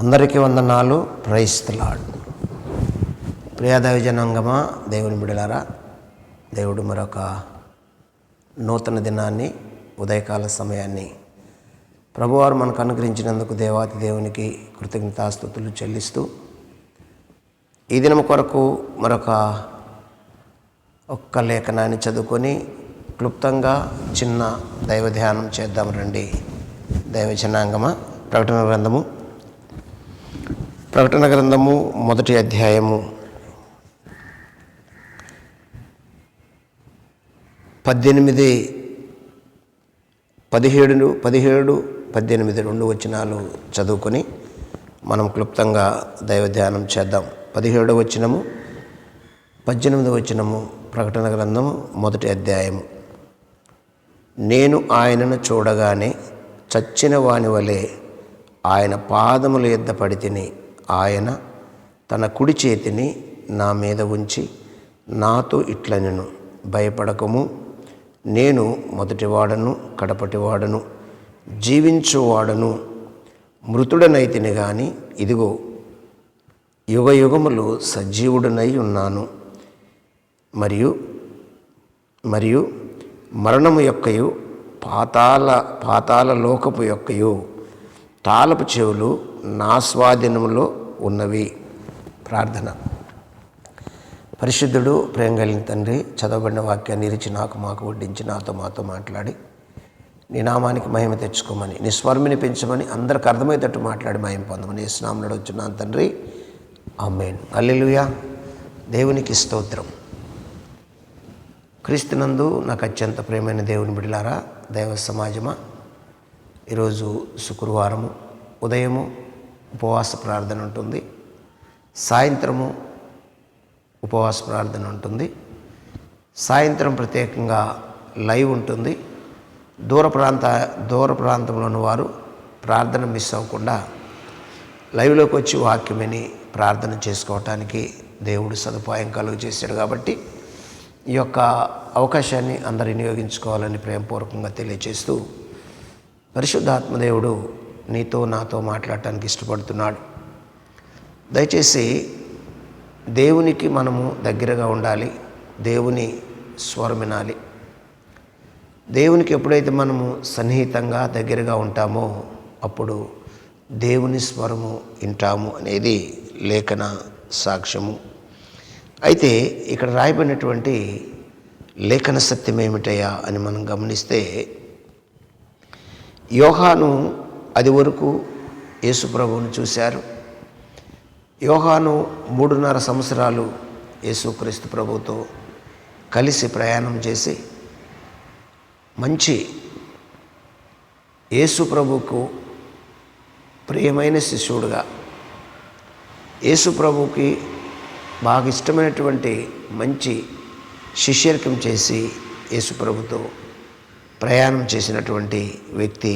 అందరికీ వందనాలు. ప్రైస్తలాడ్ ప్రియాదైవజనాంగమ దేవుని బిడలారా దేవుడు మరొక నూతన దినాన్ని ఉదయకాల సమయాన్ని ప్రభువారు మనకు అనుగ్రహించినందుకు దేవాతి దేవునికి కృతజ్ఞతాస్థుతులు చెల్లిస్తూ ఈ దినం కొరకు మరొక ఒక్క లేఖనాన్ని చదువుకొని క్లుప్తంగా చిన్న దైవ ధ్యానం చేద్దాం రండి. దైవజనాంగమా ప్రకటన గ్రంథము ప్రకటన గ్రంథము మొదటి అధ్యాయము. పద్దెనిమిది పదిహేడు పదిహేడు పద్దెనిమిది రెండు వచనాలు చదువుకొని మనం క్లుప్తంగా దైవ ధ్యానం చేద్దాం. పదిహేడు వచనము పద్దెనిమిది వచనము ప్రకటన గ్రంథము మొదటి అధ్యాయము. నేను ఆయనను చూడగానే చచ్చిన వాని వలె ఆయన పాదముల యొద్ద పడి తిని ఆయన తన కుడి చేతిని నా మీద ఉంచి నాతో ఇట్లనెను భయపడకము. నేను మొదటివాడను కడపటివాడను జీవించువాడను. మృతుడనైతిని గాని ఇదిగో యుగ యుగములు సజీవుడనై ఉన్నాను. మరియు మరియు మరణము యొక్కయు పాతాల పాతాల లోకపు యొక్కయు తాళపు చెవులు నా స్వాధీనంలో ఉన్నవి. ప్రార్థన. పరిశుద్ధుడు ప్రేమ కలిగిన తండ్రి చదవబడిన వాక్యాన్ని ఇరిచి నాకు మాకు వడ్డించి నాతో మాతో మాట్లాడి నీ నామానికి మహిమ తెచ్చుకోమని నీ స్వర్మిని పెంచమని అందరికి అర్థమయ్యేటట్టు మాట్లాడి మహిమ పొందమని స్నామనుడు వచ్చున్నాను తండ్రి. అమ్మేన్ అల్లెలుయా దేవునికి స్తోత్రం. క్రీస్తునందు నాకు అత్యంత ప్రేమైన దేవుని బిడ్డలారా దైవ సమాజమా. ఈరోజు శుక్రవారము ఉదయము ఉపవాస ప్రార్థన ఉంటుంది. సాయంత్రము ఉపవాస ప్రార్థన ఉంటుంది. సాయంత్రం ప్రత్యేకంగా లైవ్ ఉంటుంది. దూర ప్రాంత దూర ప్రాంతంలో ఉన్న వారు ప్రార్థన మిస్ అవ్వకుండా లైవ్లోకి వచ్చి వాక్యమని ప్రార్థన చేసుకోవటానికి దేవుడు సదుపాయం కలుగు చేశాడు కాబట్టి ఈ యొక్క అవకాశాన్ని అందరు వినియోగించుకోవాలని ప్రేమపూర్వకంగా తెలియజేస్తూ పరిశుద్ధాత్మదేవుడు నీతో నాతో మాట్లాడటానికి ఇష్టపడుతున్నాడు. దయచేసి దేవునికి మనము దగ్గరగా ఉండాలి. దేవుని స్వరం వినాలి. దేవునికి ఎప్పుడైతే మనము సన్నిహితంగా దగ్గరగా ఉంటామో అప్పుడు దేవుని స్వరము వింటాము అనేది లేఖన సాక్ష్యము. అయితే ఇక్కడ రాయబడినటువంటి లేఖన సత్యం ఏమిటయా అని మనం గమనిస్తే యోహాను అది వరకు యేసుప్రభువును చూశారు. యోహాను మూడున్నర సంవత్సరాలు యేసుక్రీస్తు ప్రభుతో కలిసి ప్రయాణం చేసి మంచి యేసు ప్రభుకు ప్రియమైన శిష్యుడుగా యేసు ప్రభుకి బాగా ఇష్టమైనటువంటి మంచి శిష్యర్కం చేసి యేసు ప్రభుతో ప్రయాణం చేసినటువంటి వ్యక్తి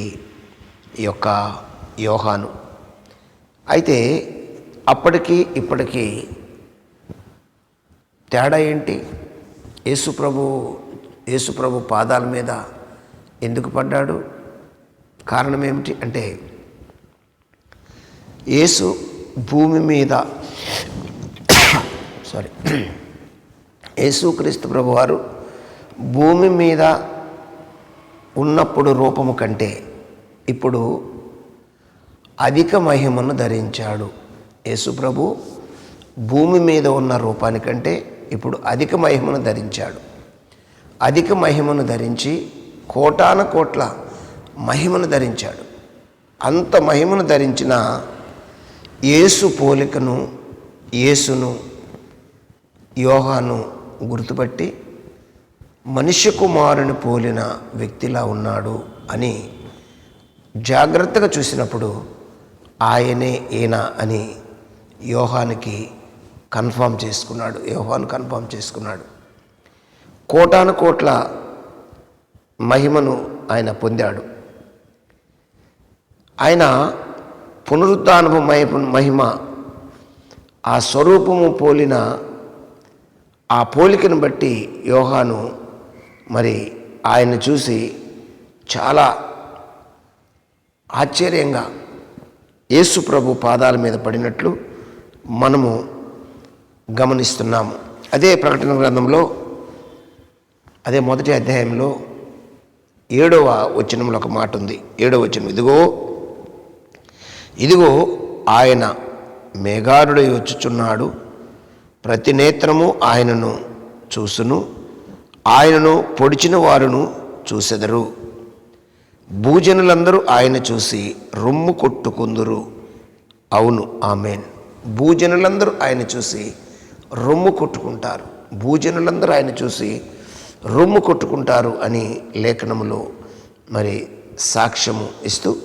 ఈ యొక్క యోహాను. అయితే అప్పటికి ఇప్పటికీ తేడా ఏంటి? యేసుప్రభు యేసుప్రభు పాదాల మీద ఎందుకు పడ్డాడు? కారణం ఏమిటి? అంటే యేసు భూమి మీద సారీ యేసుక్రీస్తు ప్రభువారు భూమి మీద ఉన్నప్పుడు రూపము కంటే ఇప్పుడు అధిక మహిమను ధరించాడు. యేసుప్రభు భూమి మీద ఉన్న రూపానికంటే ఇప్పుడు అధిక మహిమను ధరించాడు. అధిక మహిమను ధరించి కోటాన కోట్ల మహిమను ధరించాడు. అంత మహిమను ధరించిన యేసు పోలికను యేసును యోహాను గుర్తుపట్టి మనిషి కుమారుని పోలిన వ్యక్తిలా ఉన్నాడు అని జాగ్రత్తగా చూసినప్పుడు ఆయనే ఈయన అని యోహానికి కన్ఫామ్ చేసుకున్నాడు. యోహాన్ కన్ఫామ్ చేసుకున్నాడు. కోటాను కోట్ల మహిమను ఆయన పొందాడు. ఆయన పునరుద్ధానపు మహిమ ఆ స్వరూపము పోలిన ఆ పోలికను బట్టి యోహాను మరి ఆయన చూసి చాలా ఆశ్చర్యంగా యేసు ప్రభు పాదాల మీద పడినట్లు మనము గమనిస్తున్నాము. అదే ప్రకటన గ్రంథంలో అదే మొదటి అధ్యాయంలో ఏడవ వచనంలో ఒక మాట ఉంది. ఏడవ వచనం ఇదిగో ఇదిగో ఆయన మేఘారుడై వచ్చుచున్నాడు. ప్రతి నేత్రము ఆయనను చూసును. ఆయనను పొడిచిన వారును చూసెదరు. భూజనులందరూ ఆయన చూసి రొమ్ము కొట్టుకుందురు. అవును ఆమెన్. భూజనులందరూ ఆయన చూసి రొమ్ము కొట్టుకుంటారు. భూజనులందరూ ఆయన చూసి రొమ్ము కొట్టుకుంటారు అని లేఖనములో మరి సాక్ష్యము ఇస్తూ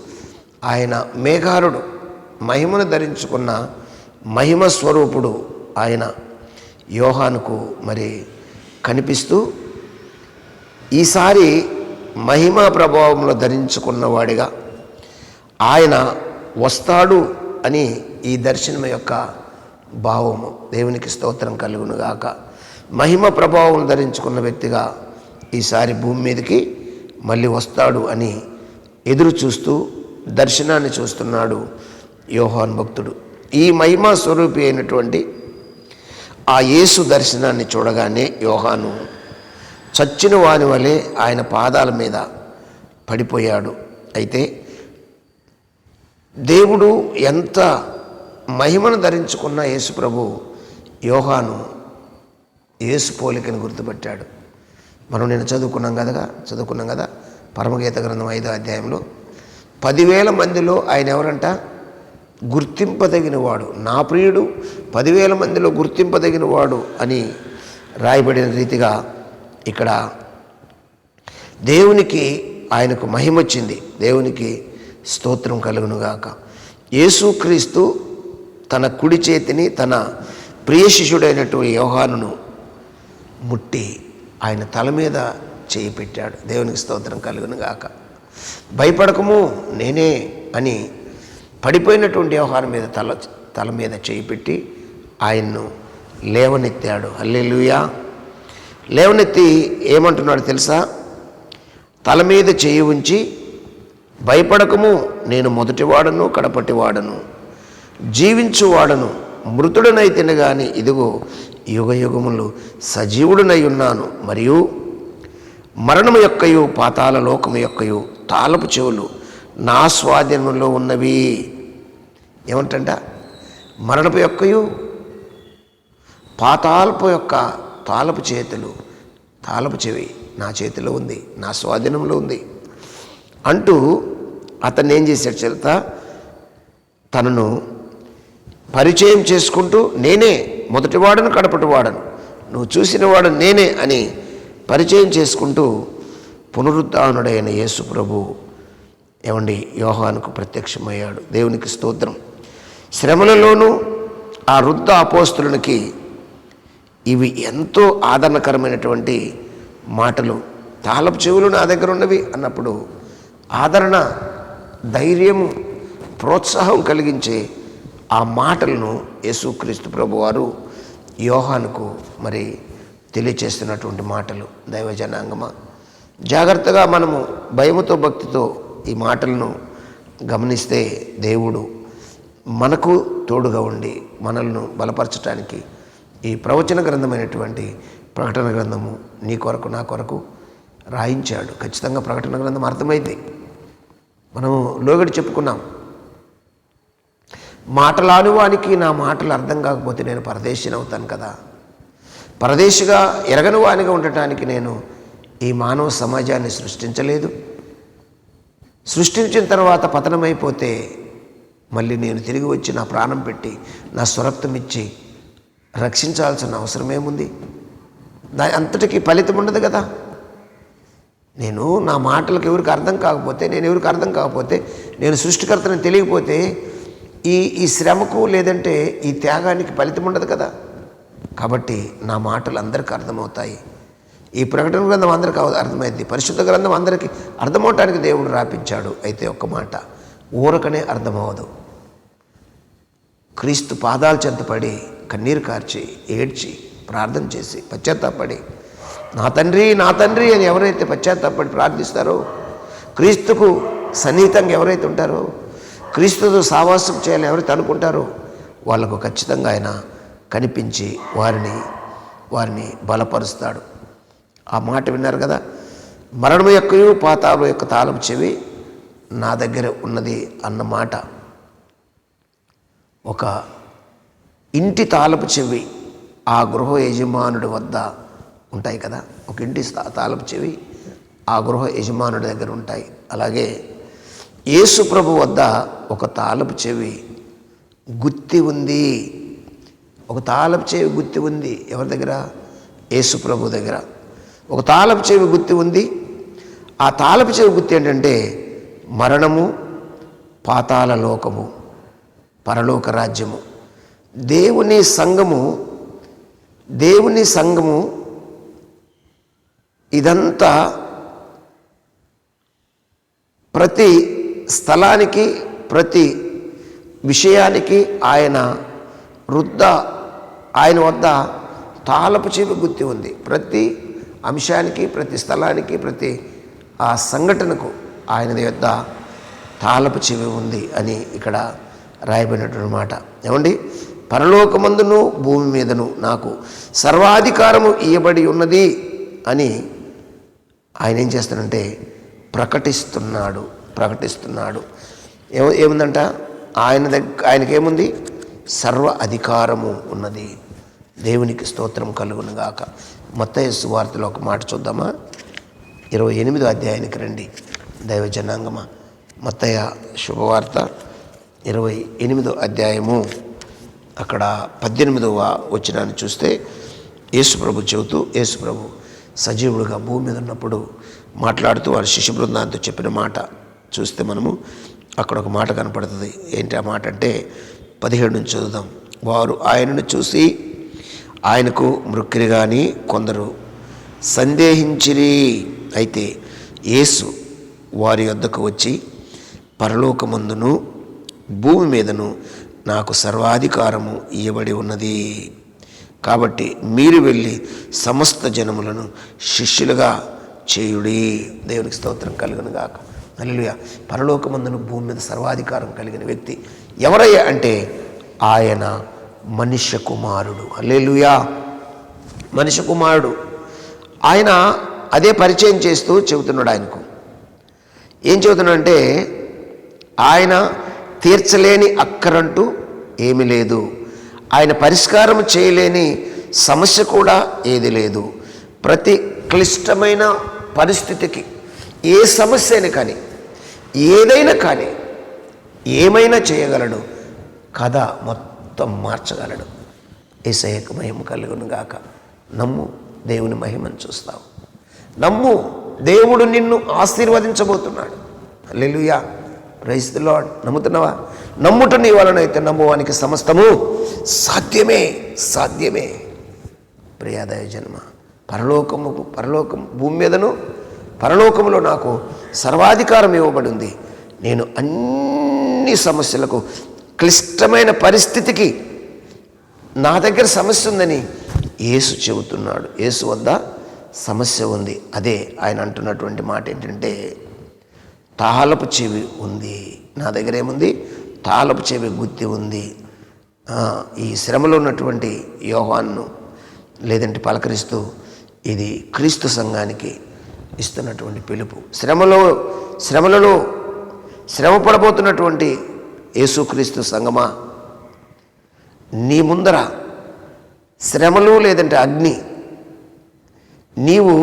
ఆయన మేఘారుడు మహిమను ధరించుకున్న మహిమ స్వరూపుడు ఆయన యోహానుకు మరి కనిపిస్తూ ఈసారి మహిమా ప్రభావంలో ధరించుకున్నవాడిగా ఆయన వస్తాడు అని ఈ దర్శనం యొక్క భావము. దేవునికి స్తోత్రం కలుగునుగాక మహిమ ప్రభావం ధరించుకున్న వ్యక్తిగా ఈసారి భూమి మీదకి మళ్ళీ వస్తాడు అని ఎదురు చూస్తూ దర్శనాన్ని చూస్తున్నాడు యోహాన్ భక్తుడు. ఈ మహిమా స్వరూపి అయినటువంటి ఆ యేసు దర్శనాన్ని చూడగానే యోహాను చచ్చిన వాని వలె ఆయన పాదాల మీద పడిపోయాడు. అయితే దేవుడు ఎంత మహిమను ధరించుకున్న యేసు ప్రభు యోహాను యేసు పోలికను గుర్తుపెట్టాడు. మనం నేను చదువుకున్నాం కదా చదువుకున్నాం కదా? పరమగీత గ్రంథం ఐదో అధ్యాయంలో. పదివేల మందిలో ఆయన ఎవరంట? గుర్తింపదగిన వాడు నా ప్రియుడు పదివేల మందిలో గుర్తింపదగిన వాడు అని రాయబడిన రీతిగా ఇక్కడ దేవునికి ఆయనకు మహిమ వచ్చింది దేవునికి స్తోత్రం కలుగునుగాక. యేసుక్రీస్తు తన కుడి చేతిని తన ప్రియ శిష్యుడైనటువంటి యోహానును ముట్టి ఆయన తల మీద చేయి పెట్టాడు. దేవునికి స్తోత్రం కలుగునుగాక. భయపడకము నేనే అని పడిపోయినటువంటి వ్యవహారం మీద తల తల మీద చేయి పెట్టి ఆయన్ను లేవనెత్తాడు. అల్లెలుయా లేవనెత్తి ఏమంటున్నాడు తెలుసా? తల మీద చేయి ఉంచి భయపడకము నేను మొదటివాడను కడపటివాడను. జీవించువాడను మృతుడనైతేనే గాని ఇదిగో యుగ యుగములు సజీవుడనై ఉన్నాను. మరియు మరణము యొక్కయు పాతాల లోకము యొక్కయు తాళపు చెవులు నా స్వాధీనంలో ఉన్నవి. ఏమంటంట? మరణపు యొక్కయు పాతాల్పు యొక్క తాళపు చేతులు తాళపు చెవి నా చేతిలో ఉంది నా స్వాధీనంలో ఉంది. అంటూ అతన్ని ఏం చేశాడు చెల్త తనను పరిచయం చేసుకుంటూ నేనే మొదటివాడను కడపటివాడను నువ్వు చూసిన వాడు నేనే అని పరిచయం చేసుకుంటూ పునరుద్ధానుడైన యేసు ప్రభు ఏమండి యోహానుకు ప్రత్యక్షమయ్యాడు. దేవునికి స్తోత్రం. శ్రమలలోనూ ఆ వృద్ధ అపోస్తులకి ఇవి ఎంతో ఆదరణకరమైనటువంటి మాటలు. తాళపు చెవులు నా దగ్గర ఉన్నవి అన్నప్పుడు ఆదరణ ధైర్యము ప్రోత్సాహం కలిగించే ఆ మాటలను యేసుక్రీస్తు ప్రభువారు యోహానుకు మరి తెలియచేస్తున్నటువంటి మాటలు. దైవజనాంగమా. జాగ్రత్తగా మనము భయముతో భక్తితో ఈ మాటలను గమనిస్తే దేవుడు మనకు తోడుగా ఉండి మనల్ని బలపరచడానికి ఈ ప్రవచన గ్రంథమైనటువంటి ప్రకటన గ్రంథము నీ కొరకు నా కొరకు రాయించాడు. ఖచ్చితంగా ప్రకటన గ్రంథం అర్థమైంది. మనము లోగడి చెప్పుకున్నాం. మాటలాను వానికి నా మాటలు అర్థం కాకపోతే నేను పరదేశినవుతాను కదా. పరదేశిగా ఎరగని వానిగా ఉండటానికి నేను ఈ మానవ సమాజాన్ని సృష్టించలేదు. సృష్టించిన తర్వాత పతనమైపోతే మళ్ళీ నేను తిరిగి వచ్చి నా ప్రాణం పెట్టి నా స్వరత్వం ఇచ్చి రక్షించాల్సిన అవసరం ఏముంది? దాని అంతటికీ ఫలితం ఉండదు కదా. నేను నా మాటలకు ఎవరికి అర్థం కాకపోతే నేను ఎవరికి అర్థం కాకపోతే నేను సృష్టికర్తని తెలియకపోతే ఈ ఈ శ్రమకు లేదంటే ఈ త్యాగానికి ఫలితం ఉండదు కదా. కాబట్టి నా మాటలు అందరికీ అర్థమవుతాయి. ఈ ప్రకటన గ్రంథం అందరికీ అర్థమైంది. పరిశుద్ధ గ్రంథం అందరికీ అర్థమవటానికి దేవుడు రాపించాడు. అయితే ఒక్క మాట ఊరకనే అర్థమవదు క్రీస్తు పాదాలు చెంతపడి కన్నీరు కార్చి ఏడ్చి ప్రార్థన చేసి పశ్చాత్తాపడి నా తండ్రి నా తండ్రి అని ఎవరైతే పశ్చాత్తాపడి ప్రార్థిస్తారో క్రీస్తుకు సన్నిహితంగా ఎవరైతే ఉంటారో క్రీస్తుతో సావాసం చేయాలి ఎవరైతే అనుకుంటారో వాళ్ళకు ఖచ్చితంగా ఆయన కనిపించి వారిని వారిని బలపరుస్తాడు. ఆ మాట విన్నారు కదా? మరణం యొక్కయు పాతాలు యొక్క తాళం చెవి నా దగ్గర ఉన్నది అన్న మాట. ఒక ఇంటి తాళపు చెవి ఆ గృహ యజమానుడి వద్ద ఉంటాయి కదా. ఒక ఇంటి తాలపు చెవి ఆ గృహ యజమానుడి దగ్గర ఉంటాయి. అలాగే యేసు ప్రభు వద్ద ఒక తాలపు చెవి గుత్తి ఉంది. ఒక తాలపు చెవి గుత్తి ఉంది. ఎవరి దగ్గర? యేసు ప్రభు దగ్గర. ఒక తాలపు చెవి గుత్తి ఉంది. ఆ తాళపు చెవి గుత్తి ఏంటంటే మరణము పాతాల లోకము పరలోక రాజ్యము. దేవుని సంఘము దేవుని సంఘము ఇదంతా ప్రతి స్థలానికి ప్రతి విషయానికి ఆయన వృద్ధ ఆయన వద్ద తాలపు చెవి గుర్తి ఉంది. ప్రతి అంశానికి ప్రతి స్థలానికి ప్రతి ఆ సంఘటనకు ఆయన యొక్క తాళపు చెవి ఉంది అని ఇక్కడ రాయబడినటువంటి మాట. ఏమండి? పరలోకమందును భూమి మీదను నాకు సర్వాధికారము ఇయ్యబడి ఉన్నది అని ఆయన ఏం చేస్తాడంటే ప్రకటిస్తున్నాడు ప్రకటిస్తున్నాడు. ఏమ ఏముందంట? ఆయన దగ్గర ఆయనకి ఏముంది సర్వ అధికారము ఉన్నది. దేవునికి స్తోత్రం కలుగును గాక. సువార్తలో ఒక మాట చూద్దామా? ఇరవై ఎనిమిదో అధ్యాయానికి రండి. దైవ జనాంగమా. మత్తయ్య శుభవార్త ఇరవై ఎనిమిదో అధ్యాయము. అక్కడ పద్దెనిమిదవ వచ్చినాన్ని చూస్తే యేసుప్రభు చెబుతూ యేసుప్రభు సజీవుడుగా భూమి మీద ఉన్నప్పుడు మాట్లాడుతూ వారి శిశు బృందాంతో చెప్పిన మాట చూస్తే మనము అక్కడ ఒక మాట కనపడుతుంది. ఏంటి ఆ మాట అంటే పదిహేడు నుంచి చదువుదాం. వారు ఆయనను చూసి ఆయనకు మృక్కిరి కానీ కొందరు సందేహించిరి. అయితే యేసు వారి వద్దకు వచ్చి పరలోకమందును భూమి మీదను నాకు సర్వాధికారము ఇవ్వబడి ఉన్నది. కాబట్టి మీరు వెళ్ళి సమస్త జనములను శిష్యులుగా చేయుడి. దేవునికి స్తోత్రం కలుగును గాక. అల్లుయ పరలోకమందును భూమి మీద సర్వాధికారం కలిగిన వ్యక్తి ఎవరయ్యా అంటే ఆయన మనుష్య కుమారుడు. అల్లెలుయా మనిషి కుమారుడు. ఆయన అదే పరిచయం చేస్తూ చెబుతున్నాడు ఆయనకు. ఏం చెబుతున్నాడంటే ఆయన తీర్చలేని అక్కరంటూ ఏమీ లేదు. ఆయన పరిష్కారం చేయలేని సమస్య కూడా ఏది లేదు. ప్రతి క్లిష్టమైన పరిస్థితికి ఏ సమస్య అయినా కానీ ఏదైనా కానీ ఏమైనా చేయగలడు. కథ మొత్తం మార్చగలడు. ఏసయ్యకు మహిమ కలుగునుగాక. నమ్ము దేవుని మహిమను చూస్తావు. నమ్ము దేవుడు నిన్ను ఆశీర్వదించబోతున్నాడు. లెలుయా ప్రైజ్ ది నమ్ముతున్నావా? నమ్ముట నీ వలనైతే నమ్మువానికి సమస్తము సాధ్యమే సాధ్యమే. ప్రియాదయ జన్మ పరలోకము పరలోకం భూమి మీదను పరలోకములో నాకు సర్వాధికారం ఇవ్వబడింది. నేను అన్ని సమస్యలకు క్లిష్టమైన పరిస్థితికి నా దగ్గర సమస్య ఉందని యేసు చెబుతున్నాడు. యేసు వద్ద సమస్య ఉంది. అదే ఆయన అంటున్నటువంటి మాట ఏంటంటే తాళపు చెవి ఉంది. నా దగ్గర ఏముంది? తాళపు చెవి గుత్తి ఉంది. ఈ శ్రమలో ఉన్నటువంటి యోహాన్ను లేదంటే పలకరిస్తూ ఇది క్రీస్తు సంఘానికి ఇస్తున్నటువంటి పిలుపు. శ్రమలో శ్రమలలో శ్రమ పడబోతున్నటువంటి యేసుక్రీస్తు సంగమా నీ ముందర శ్రమలు లేదంటే అగ్ని. నీవు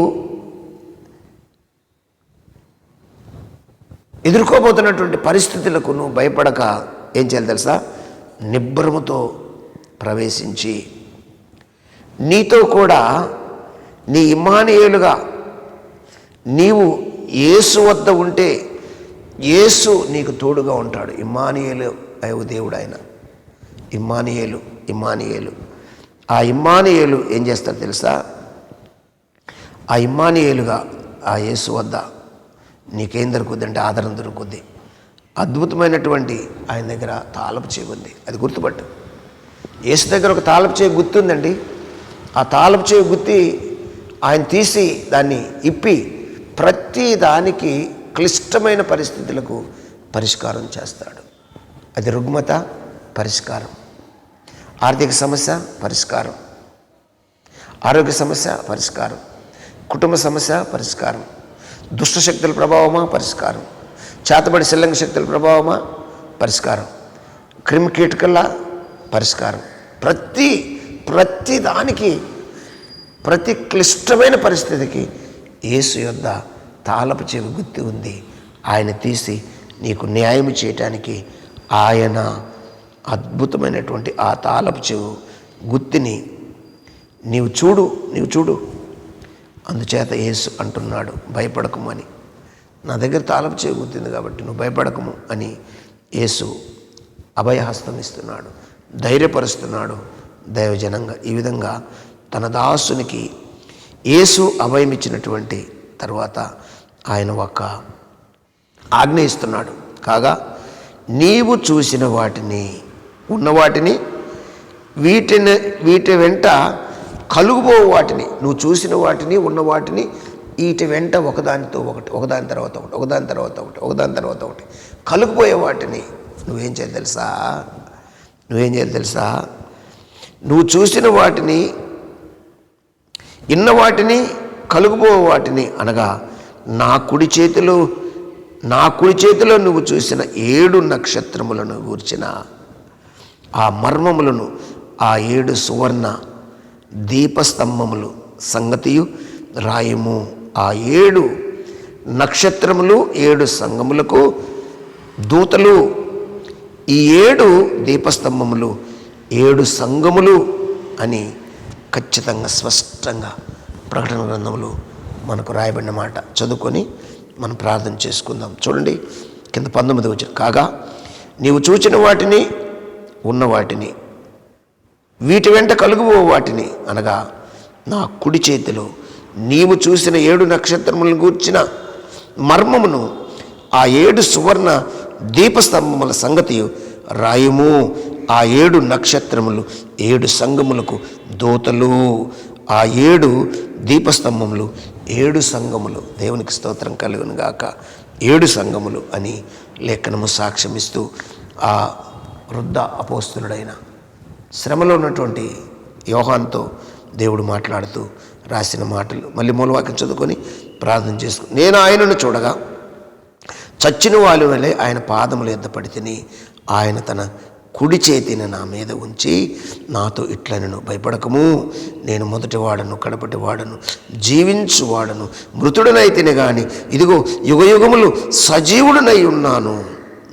ఎదుర్కోబోతున్నటువంటి పరిస్థితులకు నువ్వు భయపడక. ఏం చేయాలి తెలుసా? నిబ్బరముతో ప్రవేశించి నీతో కూడా నీ ఇమానియేలుగా నీవు యేసు వద్ద ఉంటే యేసు నీకు తోడుగా ఉంటాడు. ఇమానియేలు అయ్యో దేవుడు ఆయన. Immanuel Immanuel. ఆ ఇమ్మానియేలు ఏం చేస్తారు తెలుసా? ఆ ఇమ్మానియేలుగా ఆ యేసు వద్ద నీకేం దొరుకుద్ది అంటే ఆదరణ దొరుకుద్ది. అద్భుతమైనటువంటి ఆయన దగ్గర తాలపు చేయి ఉంది. అది గుర్తుపట్టు. యేసు దగ్గర ఒక తాలపు చేయి గుర్తుందండి. ఆ తాలపు చేయి గుర్తి ఆయన తీసి దాన్ని ఇప్పి ప్రతి దానికి క్లిష్టమైన పరిస్థితులకు పరిష్కారం చేస్తాడు. అది రుగ్మత పరిష్కారం. ఆర్థిక సమస్య పరిష్కారం. ఆరోగ్య సమస్య పరిష్కారం. కుటుంబ సమస్య పరిష్కారం. దుష్ట శక్తుల ప్రభావమా? పరిష్కారం. చేతబడి శిల్లంగ శక్తుల ప్రభావమా? పరిష్కారం. క్రిమి కీటకల పరిష్కారం. ప్రతి ప్రతి దానికి ప్రతి క్లిష్టమైన పరిస్థితికి యేసు యొద్ద తాళపు చెవి గుర్తి ఉంది. ఆయన తీసి నీకు న్యాయం చేయటానికి ఆయన అద్భుతమైనటువంటి ఆ తాళపు చెవు గుత్తిని నీవు చూడు నీవు చూడు. అందుచేత యేసు అంటున్నాడు భయపడకము అని. నా దగ్గర తాళపు చెవి కాబట్టి నువ్వు భయపడకము అని యేసు అభయహస్తం ఇస్తున్నాడు ధైర్యపరుస్తున్నాడు. దైవజనంగా ఈ విధంగా తన దాసునికి యేసు అభయం ఇచ్చినటువంటి తర్వాత ఆయన ఒక ఆజ్ఞ ఇస్తున్నాడు. కాగా నీవు చూసిన వాటిని ఉన్న వాటిని వీటిని వీటి వెంట కలుగుబో వాటిని నువ్వు చూసిన వాటిని ఉన్న వాటిని వీటి వెంట ఒకదానితో ఒకటి ఒకదాని తర్వాత ఒకటి ఒకదాని తర్వాత ఒకటి ఒకదాని తర్వాత ఒకటి. కలుగుపోయే వాటిని నువ్వేం చేయాలి తెలుసా? నువ్వేం చేయాలి తెలుసా? నువ్వు చూసిన వాటిని ఇన్న వాటిని కలుగుబో వాటిని అనగా నా కుడి చేతిలో నా కుడి చేతిలో నువ్వు చూసిన ఏడు నక్షత్రములను గూర్చిన ఆ మర్మములను ఆ ఏడు సువర్ణ దీపస్తంభములు సంగతియు రాయము. ఆ ఏడు నక్షత్రములు ఏడు సంగములకు దూతలు. ఈ ఏడు దీపస్తంభములు ఏడు సంగములు అని ఖచ్చితంగా స్పష్టంగా ప్రకటన గ్రంథములు మనకు రాయబడిన మాట. చదువుకొని మనం ప్రార్థన చేసుకుందాం. చూడండి కింద పంతొమ్మిది వచ్చిన కాగా నీవు చూచిన వాటిని ఉన్న వాటిని వీటి వెంట కలుగుబో వాటిని అనగా నా కుడి చేతిలో నీవు చూసిన ఏడు నక్షత్రములను గూర్చిన మర్మమును ఆ ఏడు సువర్ణ దీపస్తంభముల సంగతి రాయము. ఆ ఏడు నక్షత్రములు ఏడు సంగములకు దూతలు. ఆ ఏడు దీపస్తంభములు ఏడు సంగములు దేవునికి స్తోత్రం కలుగును గాక. ఏడు సంగములు అని లేఖనము సాక్ష్యమిస్తూ ఆ వృద్ధ అపోస్తులుడైన శ్రమలో ఉన్నటువంటి యోహాన్తో దేవుడు మాట్లాడుతూ రాసిన మాటలు మళ్ళీ మూలవాక్యం చదువుకొని ప్రార్థన చేసుకు నేను ఆయనను చూడగా చచ్చిన వాళ్ళు వలె ఆయన పాదములు ఎద్దపడి తిని ఆయన తన కుడి చేతిని నా మీద ఉంచి నాతో ఇట్లనను భయపడకము. నేను మొదటి వాడను కడపటి వాడను జీవించు వాడను మృతుడనైతేనే కానీ ఇదిగో యుగయుగములు సజీవుడనై ఉన్నాను.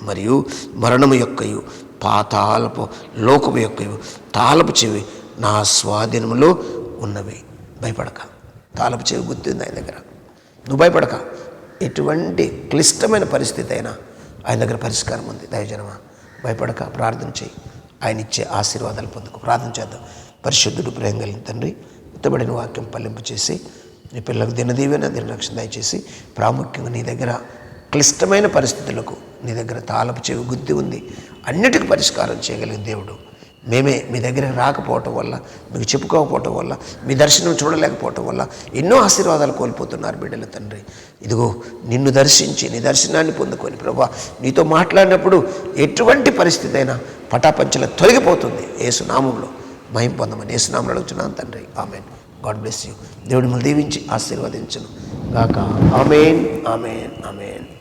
మరియు మరణము యొక్కయు పాతాలపు లోకము యొక్క తాళపు చెవి నా స్వాధీనంలో ఉన్నవి. భయపడక. తాళపు చెవి గుర్తుంది ఆయన దగ్గర. నువ్వు భయపడక. ఎటువంటి క్లిష్టమైన పరిస్థితి అయినా ఆయన దగ్గర పరిష్కారం ఉంది. దయజనమా భయపడక ప్రార్థన చేయి. ఆయన ఇచ్చే ఆశీర్వాదాలు పొందుకు. ప్రార్థన చేద్దాం. పరిశుద్ధుడు ప్రేమ కలిగిన తండ్రి ఉత్తబడిన వాక్యం పల్లింపు చేసి నీ పిల్లలకు దినదీవైన దినరక్షణ దయచేసి ప్రాముఖ్యంగా నీ దగ్గర క్లిష్టమైన పరిస్థితులకు నీ దగ్గర తాళపు చెవి గుద్ది ఉంది. అన్నిటికీ పరిష్కారం చేయగలిగిన దేవుడు. మేమే మీ దగ్గర రాకపోవటం వల్ల మీకు చెప్పుకోకపోవటం వల్ల మీ దర్శనం చూడలేకపోవటం వల్ల ఎన్నో ఆశీర్వాదాలు కోల్పోతున్నారు బిడ్డల తండ్రి. ఇదిగో నిన్ను దర్శించి నీ దర్శనాన్ని పొందుకొని ప్రభా నీతో మాట్లాడినప్పుడు ఎటువంటి పరిస్థితి అయినా పటాపంచల తొలగిపోతుంది. ఏసునామంలో మహిం పొందమని ఏసునామంలో అడుగుతున్నాను తండ్రి. ఆమెన్. God bless you. దేవుడు మిమ్మల్ని దీవించి ఆశీర్వదించను. గాక. ఆమెన్. ఆమెన్. ఆమెన్.